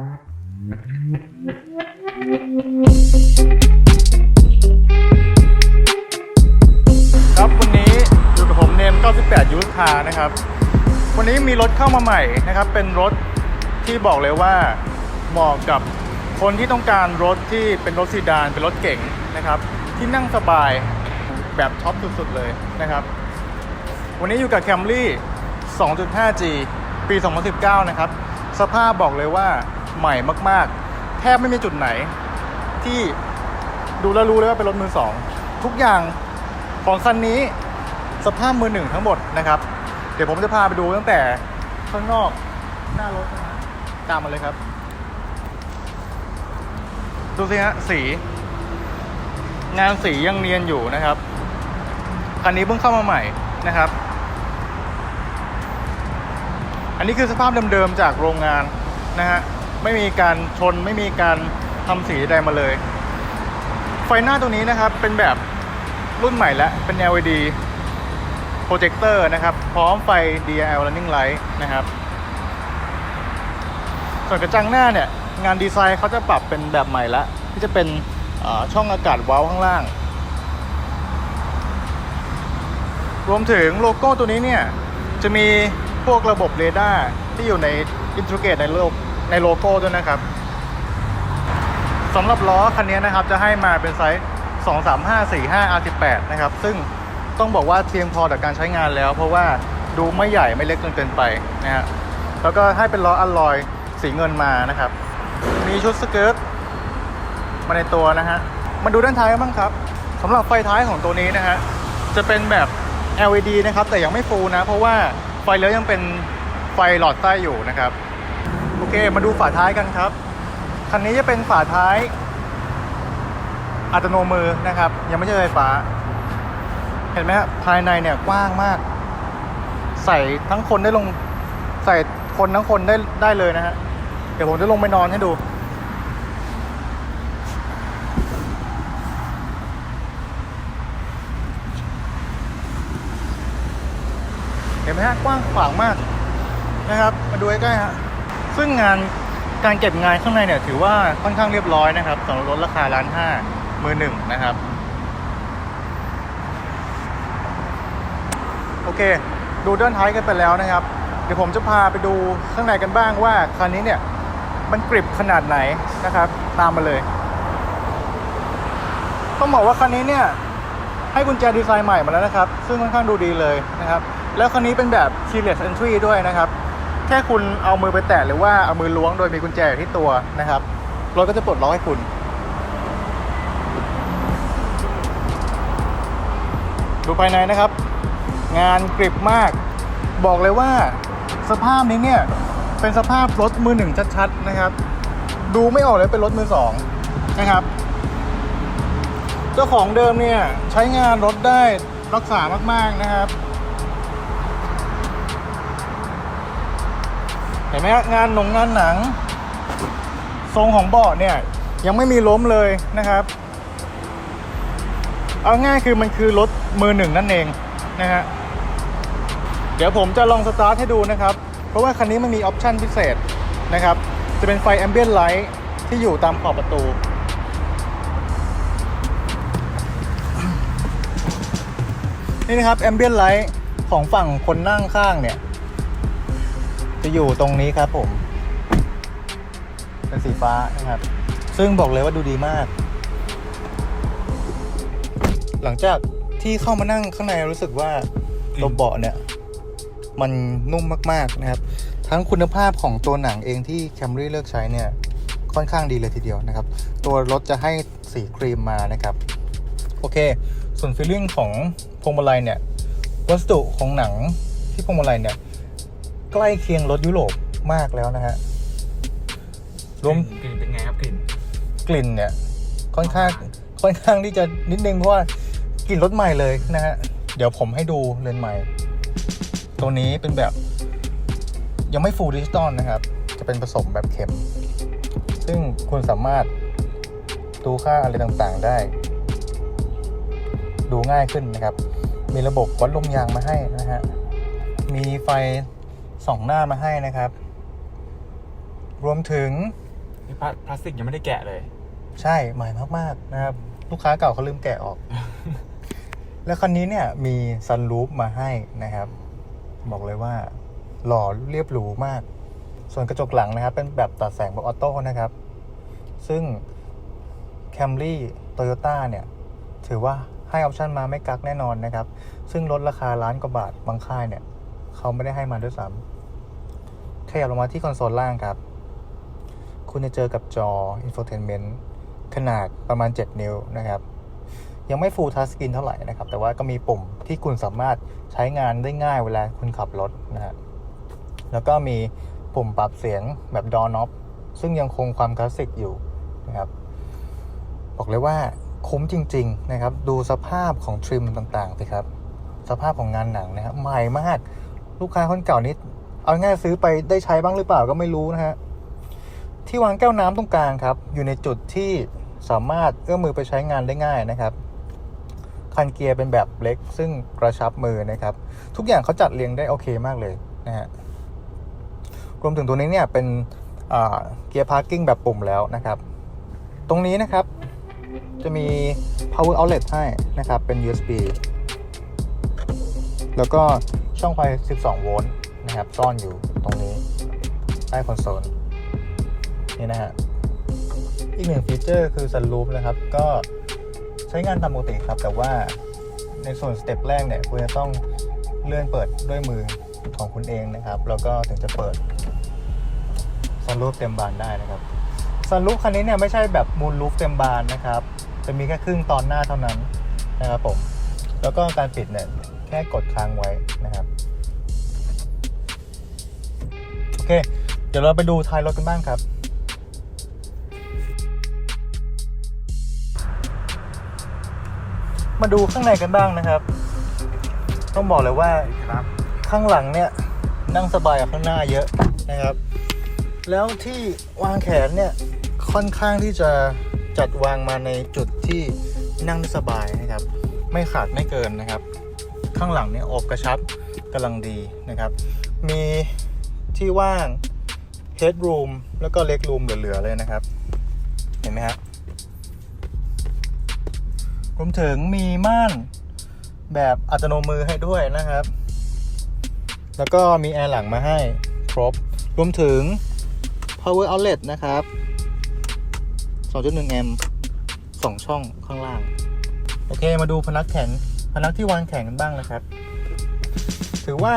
ครับวันนี้อยู่กับผมเนม 98 ยูทานะครับ วันนี้มีรถเข้ามาใหม่นะครับ เป็นรถที่บอกเลยว่าเหมาะกับคนที่ต้องการรถที่เป็นรถซีดานเป็นรถเก๋งนะครับ ที่นั่งสบายแบบท็อปสุดๆเลยนะครับ วันนี้อยู่กับ Camry 2.5G ปี 2019 นะครับ สภาพบอกเลยว่า ใหม่มาก ๆ แทบไม่มีจุดไหน ที่ดูแล้วรู้เลยว่าเป็นรถมือสองทุกอย่างของคันนี้สภาพมือหนึ่งทั้งหมดนะครับ เดี๋ยวผมจะพาไปดูตั้งแต่ข้างนอกหน้ารถนะฮะตามมาเลยครับ ดูสิฮะสี งานสียังเนียนอยู่นะครับคันนี้เพิ่งเข้ามาใหม่นะครับ อันนี้คือสภาพเดิมๆจากโรงงานนะฮะ ไม่มีการชนไม่มีการทำสีใดมาเลย ไฟหน้าตัวนี้นะครับเป็นแบบรุ่นใหม่แล้วเป็น LED โปรเจคเตอร์นะครับ พร้อมไฟ DL running light นะครับ ส่วนกระจังหน้าเนี่ย งานดีไซน์เขาจะปรับเป็นแบบใหม่ล้วที่จะเป็นช่องอากาศเว้าข้างล่าง รวมถึงโลโก้ตัวนี้เนี่ย จะมีพวกระบบเรดาร์ที่อยู่ในอินทรเกตในโลก ในโลโก้ด้วยนะครับสำหรับล้อคันนี้นะครับจะให้มาเป็นไซส์ 23545 R18 นะครับซึ่งต้องบอกว่าเพียงพอต่อการใช้งานแล้ว เพราะว่าดูไม่ใหญ่ไม่เล็กจนเกินไปนะฮะแล้วก็ให้เป็นล้ออัลลอยสีเงินมานะครับ มีชุดสเกิร์ตมาในตัวนะฮะมาดูด้านท้ายกันบ้างครับสำหรับไฟท้ายของตัวนี้นะฮะจะเป็นแบบ LED นะครับแต่ยังไม่ฟูลนะ เพราะว่าไฟเลี้ยวยังเป็นไฟหลอดใต้อยู่นะครับ เค มาดูฝาท้ายกันครับ คันนี้จะเป็นฝาท้าย อัตโนมือนะครับ ยังไม่ใช่ไฟฟ้า เห็นไหมฮะภายในเนี่ยกว้างมาก ใส่ทั้งคนได้ลง ใส่คนทั้งคนได้ได้เลยนะฮะ เดี๋ยวผมจะลงไปนอนให้ดู เห็นไหมฮะกว้างขวางมากนะครับ มาดูใกล้ๆฮะ ซึ่งงานการเก็บงานข้างในเนี่ยถือว่าค่อนข้างเรียบร้อยนะครับสำหรับรถราคาล้านห้ามือหนึ่งนะครับ โอเค ดูด้านท้ายกันไปแล้วนะครับ เดี๋ยวผมจะพาไปดูข้างในกันบ้างว่าคันนี้เนี่ยมันกริบขนาดไหนนะครับ ตามมาเลย ต้องบอกว่าคันนี้เนี่ยให้กุญแจดีไซน์ใหม่มาแล้วนะครับ ซึ่งค่อนข้างดูดีเลยนะครับ แล้วคันนี้เป็นแบบ keyless entry ด้วยนะครับ แค่คุณเอามือไปแตะหรือว่าเอามือล้วงโดยมีกุญแจอยู่ที่ตัวนะครับรถก็จะปลดล็อกให้คุณ ดูภายในนะครับ งานกริบมาก บอกเลยว่าสภาพนี้เนี่ยเป็นสภาพรถมือหนึ่งชัดๆนะครับ ดูไม่ออกเลยเป็นรถมือสองนะครับเจ้าของเดิมเนี่ยใช้งานรถได้รักษามากๆนะครับ เห็นไหมงานหนงงานหนัง ทรงของเบาะเนี่ย ยังไม่มีล้มเลยนะครับ เอาง่ายคือมันคือรถมือหนึ่งนั่นเองนะฮะเดี๋ยวผมจะลองสตาร์ทให้ดูนะครับ เพราะว่าคันนี้มันมีออปชั่นพิเศษนะครับ จะเป็นไฟแอมเบียนไลท์ที่อยู่ตามขอบประตูนี่นะครับแอมเบียนไลท์ของฝั่งคนนั่งข้างเนี่ย จะอยู่ตรงนี้ครับผม เป็นสีฟ้านะครับ ซึ่งบอกเลยว่าดูดีมาก หลังจากที่เข้ามานั่งข้างในรู้สึกว่าตัวเบาะเนี่ย มันนุ่มมากๆนะครับ ทั้งคุณภาพของตัวหนังเองที่ Camry เลือกใช้เนี่ย ค่อนข้างดีเลยทีเดียวนะครับ ตัวรถจะให้สีครีมมานะครับ โอเค ส่วนฟีลลิ่งของพวงมาลัยเนี่ย วัสดุของหนังที่พวงมาลัยเนี่ย ใกล้เคียงรถยุโรปมากแล้วนะฮะรวมกลิ่นเป็นไงครับกลิ่นกลิ่นเนี่ยค่อนข้างค่อนข้างที่จะนิดนึงเพราะว่ากลิ่นรถใหม่เลยนะฮะเดี๋ยวผมให้ดูเลนส์ใหม่ ตัวนี้เป็นแบบ ยังไม่ฟูลดิจิตอลนะครับ จะเป็นผสมแบบเข็ม ซึ่งคุณสามารถดูค่าอะไรต่างๆได้ ดูง่ายขึ้นนะครับ มีระบบวัดลมยางมาให้นะฮะมีไฟ สองหน้ามาให้นะครับ รวมถึงนี่พลาพลาสติกยังไม่ได้แกะเลย ใช่ใหม่มากๆนะครับ ลูกค้าเก่าเขาลืมแกะออก แล้วคันนี้เนี่ย มีซันรูฟมาให้นะครับ บอกเลยว่า หล่อเรียบหรูมาก ส่วนกระจกหลังนะครับ เป็นแบบตัดแสงแบบออโต้นะครับ ซึ่ง Camry Toyota เนี่ย ถือว่าให้ออปชันมาไม่กักแน่นอนนะครับ ซึ่งลดราคาล้านกว่าบาทบางค่ายเนี่ย เขาไม่ได้ให้มาด้วยซ้ำขยับลงมาที่คอนโซลล่างครับ คุณจะเจอกับจอ Infotainment ขนาดประมาณ 7 นิ้วนะครับ ยังไม่ Full Touch Screen เท่าไหร่นะครับ แต่ว่าก็มีปุ่มที่คุณสามารถใช้งานได้ง่ายเวลาคุณขับรถนะฮะแล้วก็มีปุ่มปรับเสียงแบบ Door Knob ซึ่งยังคงความคลาสสิกอยู่นะครับ บอกเลยว่าคุ้มจริง ๆ นะครับ ดูสภาพของทริมต่างๆสิครับ สภาพของงานหนังนะครับใหม่มาก ลูกค้าคนเก่านี้เอาง่ายซื้อไปได้ใช้บ้างหรือเปล่าก็ไม่รู้นะฮะ ที่วางแก้วน้ำตรงกลางครับ อยู่ในจุดที่สามารถเอื้อมมือไปใช้งานได้ง่ายนะครับ คันเกียร์เป็นแบบเล็ก ซึ่งกระชับมือนะครับ ทุกอย่างเขาจัดเรียงได้โอเคมากเลยนะฮะ รวมถึงตัวนี้เนี่ยเป็นเกียร์พาร์กิ้งแบบปุ่มแล้วนะครับ ตรงนี้นะครับจะมี power outlet ให้นะครับ เป็น USB แล้วก็ ช่องไฟ 12 โวลต์นะครับ ซ่อนอยู่ตรงนี้ ใต้คอนโซล นี่นะฮะ อีกหนึ่งฟีเจอร์คือ sunroof นะครับ ก็ใช้งานตามปกติครับ แต่ว่าในส่วนสเต็ปแรกเนี่ย คุณจะต้องเลื่อนเปิดด้วยมือของคุณเองนะครับ แล้วก็ถึงจะเปิด sunroof เต็มบานได้นะครับ sunroof คันนี้เนี่ยไม่ใช่แบบ moonroof เต็มบานนะครับ จะมีแค่ครึ่งตอนหน้าเท่านั้นนะครับผม แล้วก็การปิดเนี่ย แค่กดค้างไว้นะครับ โอเค เดี๋ยวเราไปดูท้ายรถกันบ้างครับ มาดูข้างในกันบ้างนะครับ ต้องบอกเลยว่าครับข้างหลังเนี่ยนั่งสบายกว่าข้างหน้าเยอะนะครับ แล้วที่วางแขนเนี่ยค่อนข้างที่จะจัดวางมาในจุดที่นั่งได้สบายนะครับ ไม่ขาดไม่เกินนะครับ ข้างหลังเนี่ยอบกระชับกำลังดีนะครับ มีที่ว่าง headroom แล้วก็ leg room เหลือ ๆ เลยนะครับ เห็นไหมครับรวมถึงมีม่านแบบอัตโนมือให้ด้วยนะครับ แล้วก็มีแอร์หลังมาให้ครบ รวมถึง power outlet นะครับ 2.1 แอมป์2ช่องข้างล่าง โอเค มาดูพนักแขน พนักที่วางแขนกันบ้างนะครับ ถือว่า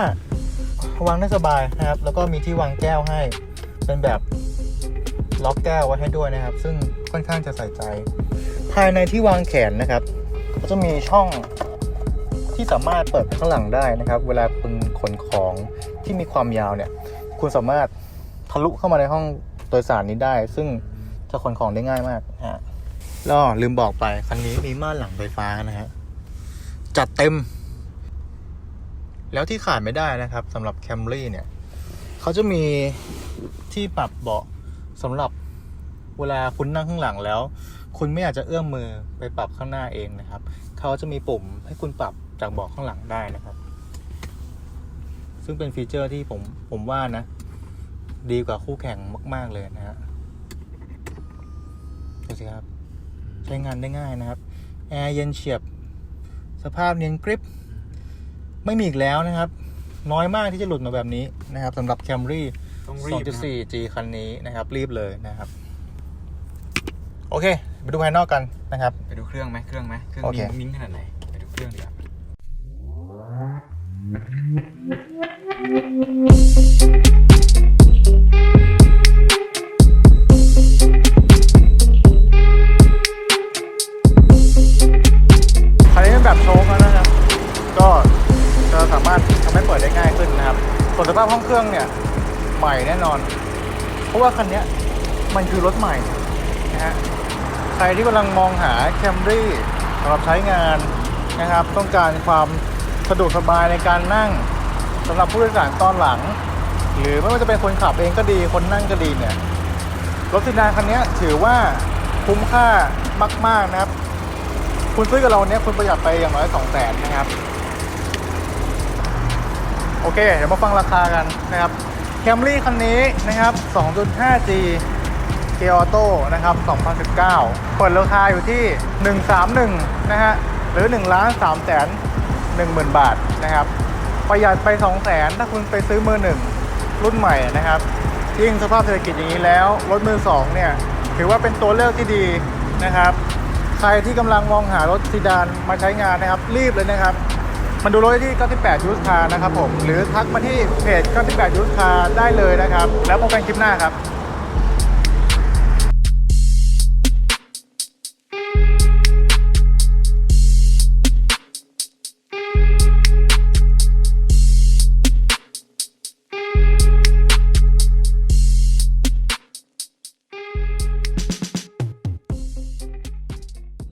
วางได้สบายนะครับ แล้วก็มีที่วางแก้วให้ เป็นแบบล็อกแก้วไว้ให้ด้วยนะครับ ซึ่งค่อนข้างจะใส่ใจ ภายในที่วางแขนนะครับ ก็จะมีช่องที่สามารถเปิดข้างหลังได้นะครับ เวลาคุณขนของที่มีความยาวเนี่ย คุณสามารถทะลุเข้ามาในห้องโดยสารนี้ได้ ซึ่งจะขนของได้ง่ายมากฮะแล้วลืมบอกไปคันนี้มีม่านหลังไฟฟ้านะฮะ จัดเต็ม แล้วที่ขาดไม่ได้นะครับสำหรับ Camry เนี่ยเขาจะมีที่ปรับเบาะสำหรับเวลาคุณนั่งข้างหลังแล้ว คุณไม่อยากจะเอื้อมมือไปปรับข้างหน้าเองนะครับ เขาจะมีปุ่มให้คุณปรับจากเบาะข้างหลังได้นะครับ ซึ่งเป็นฟีเจอร์ที่ผมผมว่านะ ดีกว่าคู่แข่งมาก ๆ เลยนะฮะดูสิครับ ใช้งานได้ง่ายนะครับ แอร์เย็นเฉียบ สภาพเนียนกริป ไม่มีอีกแล้วนะครับ น้อยมากที่จะหลุดมาแบบนี้นะครับสำหรับ Camry ต้องรีบนะครับ 2.4G คันนี้นะครับ รีบเลยนะครับ โอเค ไปดูภายนอกกันนะครับ ไปดูเครื่องไหมเครื่องไหมเครื่องโอเคมิ้งมิ้งขนาดไหนไปดูเครื่องดีกว่า ราะว่าคันนี้มันคือรถใหม่นะฮะใครที่กำลังมองหา Camry สำหรับใช้งานนะครับ ต้องการความสะดวกสบายในการนั่งสำหรับผู้โดยสารตอนหลัง หรือไม่ว่าจะเป็นคนขับเองก็ดีคนนั่งก็ดีเนี่ยรถซีดานคันนี้ถือว่าคุ้มค่ามาก ๆนะครับ คุณซื้อกับเราเนี้ยคุณประหยัดไปอย่างน้อยสองแสนนะครับ โอเค เดี๋ยวมาฟังราคากันนะครับ Camry คันนี้นะครับ 2.5G เกียร์ออโต้นะครับ 2019 เปิดราคาอยู่ที่ 131 นะฮะ หรือ1ล้าน3แสน1หมื่นบาทนะครับ ประหยัดไป 2 แสนถ้าคุณไปซื้อมือหนึ่งรุ่นใหม่นะครับ ยิ่งสภาพเศรษฐกิจอย่างนี้แล้ว รถมือสองเนี่ย ถือว่าเป็นตัวเลือกที่ดีนะครับ ใครที่กำลังมองหารถซีดานมาใช้งานนะครับ รีบเลยนะครับ มันดูรถได้ที่ 98ยูสคาร์นะครับผม หรือทักมาที่เพจ 98ยูสคาร์ได้เลยนะครับ แล้วพบกันคลิปหน้าครับ